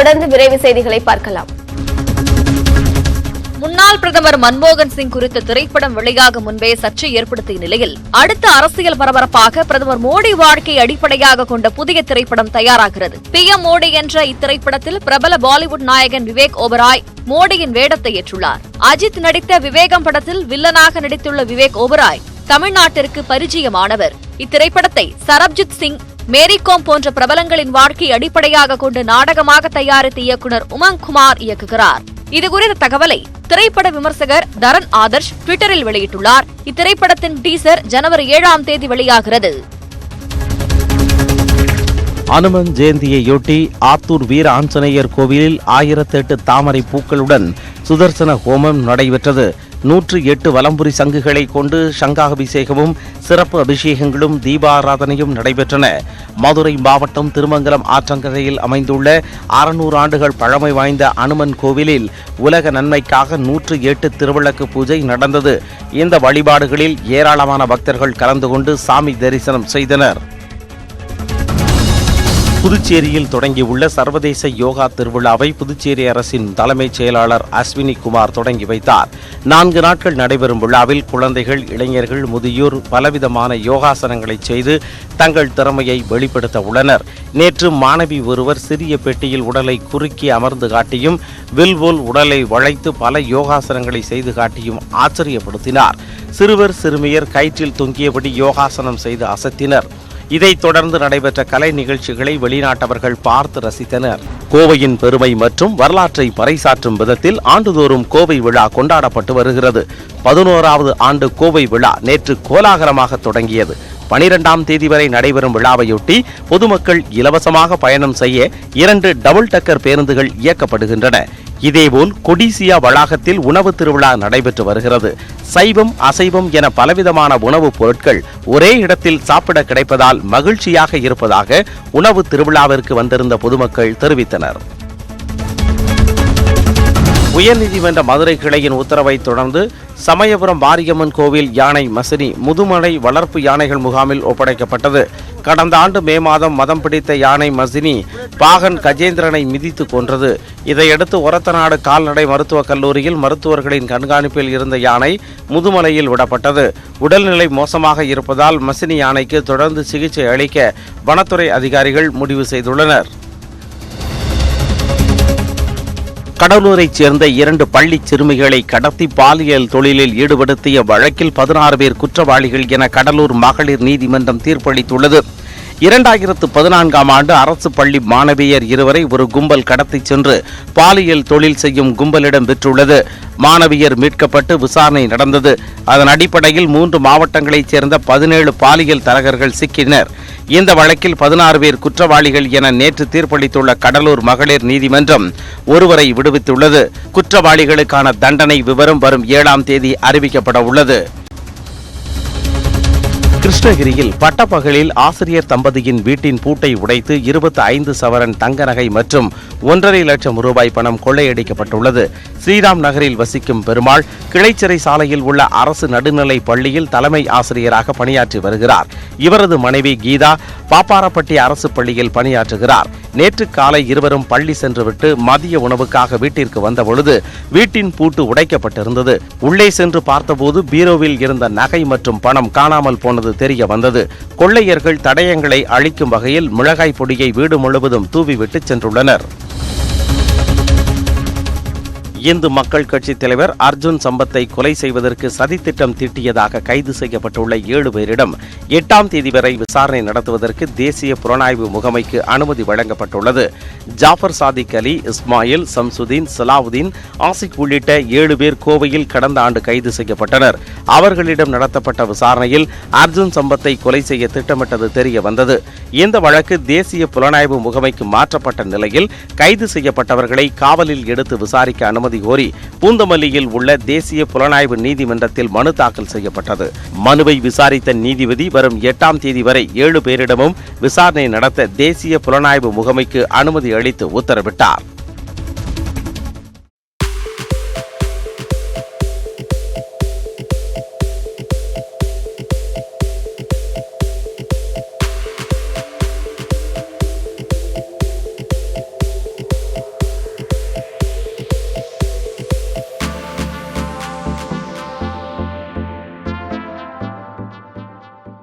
தொடர்ந்து விரைவு செய்திகளை பார்க்கலாம். முன்னாள் பிரதமர் மன்மோகன் சிங் குறித்த திரைப்படம் வெளியாக முன்பே சர்ச்சை ஏற்படுத்திய நிலையில் அடுத்த அரசியல் பரபரப்பாக பிரதமர் மோடி வாழ்க்கை அடிப்படையாக கொண்ட புதிய திரைப்படம் தயாராகிறது. பி. எம். மோடி என்ற இத்திரைப்படத்தில் பிரபல பாலிவுட் நாயகன் விவேக் ஓபராய் மோடியின் வேடத்தை ஏற்றுள்ளார். அஜித் நடித்த விவேகம் படத்தில் வில்லனாக நடித்துள்ள விவேக் ஓபராய் தமிழ்நாட்டிற்கு பரிச்சயமானவர். இத்திரைப்படத்தை சரப்ஜித் சிங் மேரிகோம் போன்ற பிரபலங்களின் வாழ்க்கை அடிப்படையாக கொண்டு நாடகமாக தயாரித்த இயக்குநர் உமங் குமார் இயக்குகிறார் இதுகுறித்த தகவலை திரைப்பட விமர்சகர் தரன் ஆதர்ஷ் ட்விட்டரில் வெளியிட்டுள்ளார். இத்திரைப்படத்தின் டீசர் ஜனவரி ஏழாம் தேதி வெளியாகிறது. அனுமன் ஜெயந்தியையொட்டி ஆத்தூர் வீர ஆஞ்சநேயர் கோவிலில் ஆயிரத்தெட்டு தாமரை பூக்களுடன் சுதர்சன ஹோமம் நடைபெற்றது. நூற்று எட்டு வலம்புரி சங்குகளை கொண்டு சங்காபிஷேகமும் சிறப்பு அபிஷேகங்களும் தீபாராதனையும் நடைபெற்றன. மதுரை மாவட்டம் திருமங்கலம் ஆற்றங்கரையில் அமைந்துள்ள அறுநூறு ஆண்டுகள் பழமை வாய்ந்த அனுமன் கோவிலில் உலக நன்மைக்காக நூற்று எட்டு திருவிளக்கு பூஜை நடந்தது. இந்த வழிபாடுகளில் ஏராளமான பக்தர்கள் கலந்து கொண்டு சாமி தரிசனம் செய்தனர். புதுச்சேரியில் தொடங்கியுள்ள சர்வதேச யோகா திருவிழாவை புதுச்சேரி அரசின் தலைமைச் செயலாளர் அஸ்வினி குமார் தொடங்கி வைத்தார். நான்கு நாட்கள் நடைபெறும் விழாவில் குழந்தைகள் இளைஞர்கள் முதியோர் பலவிதமான யோகாசனங்களை செய்து தங்கள் திறமையை வெளிப்படுத்த உள்ளனர். நேற்று மாணவி ஒருவர் சிறிய பெட்டியில் உடலை குறுக்கி அமர்ந்து காட்டியும் வில்வோல் உடலை வளைத்து பல யோகாசனங்களை செய்து காட்டியும் ஆச்சரியப்படுத்தினார். சிறுவர் சிறுமியர் கயிற்றில் தொங்கியபடி யோகாசனம் செய்து அசத்தினர். இதைத் தொடர்ந்து நடைபெற்ற கலை நிகழ்ச்சிகளை வெளிநாட்டவர்கள் பார்த்து ரசித்தனர். கோவையின் பெருமை மற்றும் வரலாற்றை பறைசாற்றும் விதத்தில் ஆண்டுதோறும் கோவை விழா கொண்டாடப்பட்டு வருகிறது. பதினோராவது ஆண்டு கோவை விழா நேற்று கோலாகலமாக தொடங்கியது. பனிரெண்டாம் தேதி வரை நடைபெறும் விழாவையொட்டி பொதுமக்கள் இலவசமாக பயணம் செய்ய இரண்டு டபுள் டக்கர் பேருந்துகள் இயக்கப்படுகின்றன. இதேபோல் கொடிசியா வளாகத்தில் உணவு திருவிழா நடைபெற்று வருகிறது. சைவம் அசைவம் என பலவிதமான உணவுப் பொருட்கள் ஒரே இடத்தில் சாப்பிட கிடைப்பதால் மகிழ்ச்சியாக இருப்பதாக உணவு திருவிழாவிற்கு வந்திருந்த பொதுமக்கள் தெரிவித்தனர். உயர்நீதிமன்ற மதுரை கிளையின் உத்தரவை தொடர்ந்து சமயபுரம் மாரியம்மன் கோவில் யானை மசினி முதுமலை வளர்ப்பு யானைகள் முகாமில் ஒப்படைக்கப்பட்டது. கடந்த ஆண்டு மே மாதம் மதம் பிடித்த யானை மசினி பாகன் கஜேந்திரனை மிதித்து கொன்றது. இதையடுத்து ஒரத்தநாடு கால்நடை மருத்துவக் கல்லூரியில் மருத்துவர்களின் கண்காணிப்பில் இருந்த யானை முதுமலையில் விடப்பட்டது. உடல்நிலை மோசமாக இருப்பதால் மசினி யானைக்கு தொடர்ந்து சிகிச்சை அளிக்க வனத்துறை அதிகாரிகள் முடிவு செய்துள்ளனர். கடலூரைச் சேர்ந்த இரண்டு பள்ளி சிறுமிகளை கடத்தி பாலியல் தொழிலில் ஈடுபடுத்திய வழக்கில் பதினாறு பேர் குற்றவாளிகள் என கடலூர் மகளிர் நீதிமன்றம் தீர்ப்பளித்துள்ளது. இரண்டாயிரத்து பதினான்காம் ஆண்டு அரசு பள்ளி மாணவியர் இருவரை ஒரு கும்பல் கடத்திச் சென்று பாலியல் தொழில் செய்யும் கும்பலிடம் பெற்றுள்ளது. மாணவியர் மீட்கப்பட்டு விசாரணை நடந்தது. அதன் அடிப்படையில் மூன்று மாவட்டங்களைச் சேர்ந்த பதினேழு பாலியல் தரகர்கள் சிக்கினர். இந்த வழக்கில் பதினாறு பேர் குற்றவாளிகள் என நேற்று தீர்ப்பளித்துள்ள கடலூர் மகளிர் நீதிமன்றம் ஒருவரை விடுவித்துள்ளது. குற்றவாளிகளுக்கான தண்டனை விவரம் வரும் ஏழாம் தேதி அறிவிக்கப்பட உள்ளது கிருஷ்ணகிரியில் பட்டப்பகலில் ஆசிரியர் தம்பதியின் வீட்டின் பூட்டை உடைத்து இருபத்தி ஐந்து சவரன் தங்க நகை மற்றும் ஒன்றரை லட்சம் ரூபாய் பணம் கொள்ளையடிக்கப்பட்டுள்ளது. ஸ்ரீராம் நகரில் வசிக்கும் பெருமாள் கிளைச்சிறை சாலையில் உள்ள அரசு நடுநிலை பள்ளியில் தலைமை ஆசிரியராக பணியாற்றி வருகிறார். இவரது மனைவி கீதா பாப்பாரப்பட்டி அரசு பள்ளியில் பணியாற்றுகிறார். நேற்று காலை இருவரும் பள்ளி சென்றுவிட்டு மதிய உணவுக்காக வீட்டிற்கு வந்தபொழுது வீட்டின் பூட்டு உடைக்கப்பட்டிருந்தது. உள்ளே சென்று பார்த்தபோது பீரோவில் இருந்த நகை மற்றும் பணம் காணாமல் போனது தெரிய வந்தது. கொள்ளையர்கள் தடயங்களை அழிக்கும் வகையில் மிளகாய் பொடியை வீடு முழுவதும் தூவிவிட்டு சென்றுள்ளனர். இந்து மக்கள் கட்சி தலைவர் அர்ஜுன் சம்பத்தை கொலை செய்வதற்கு சதித்திட்டம் தீட்டியதாக கைது செய்யப்பட்டுள்ள ஏழு பேரிடம் எட்டாம் தேதி வரை விசாரணை நடத்துவதற்கு தேசிய புலனாய்வு முகமைக்கு அனுமதி வழங்கப்பட்டுள்ளது. ஜாஃபர் சாதிக் அலி இஸ்மாயில் சம்சுதீன் சலாவுதீன் ஆசிக் உள்ளிட்ட ஏழு பேர் கோவையில் கடந்த ஆண்டு கைது செய்யப்பட்டனர். அவர்களிடம் நடத்தப்பட்ட விசாரணையில் அர்ஜுன் சம்பத்தை கொலை செய்ய திட்டமிட்டது தெரிய வந்தது. இந்த வழக்கு தேசிய புலனாய்வு முகமைக்கு மாற்றப்பட்ட நிலையில் கைது செய்யப்பட்டவர்களை காவலில் எடுத்து விசாரிக்க அனுமதி அனுமதி கோரி பூந்தமல்லியில் உள்ள தேசிய புலனாய்வு நீதிமன்றத்தில் மனு தாக்கல் செய்யப்பட்டது. மனுவை விசாரித்த நீதிபதி வரும் எட்டாம் தேதி வரை ஏழு பேரிடமும் விசாரணை நடத்த தேசிய புலனாய்வு முகமைக்கு அனுமதி அளித்து உத்தரவிட்டார்.